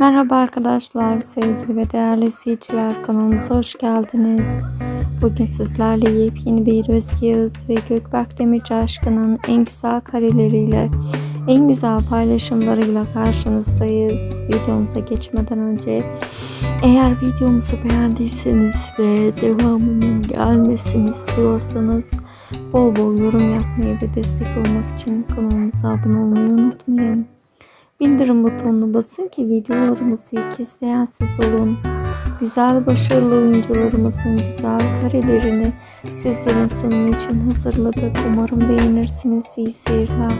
Merhaba arkadaşlar, sevgili ve değerli izleyiciler kanalımıza hoş geldiniz. Bugün sizlerle yepyeni bir Özge Yağız ve Gökberk Demirci aşkının en güzel kareleriyle, en güzel paylaşımlarıyla karşınızdayız. Videomuza geçmeden önce eğer videomuzu beğendiyseniz ve devamının gelmesini istiyorsanız bol bol yorum yapmayı ve destek olmak için kanalımıza abone olmayı unutmayın. Bildirim butonuna basın ki videolarımızı ilk izleyen siz olun. Güzel başarılı oyuncularımızın güzel karelerini sizlerin sunumu için hazırladık. Umarım beğenirsiniz. İyi seyirler.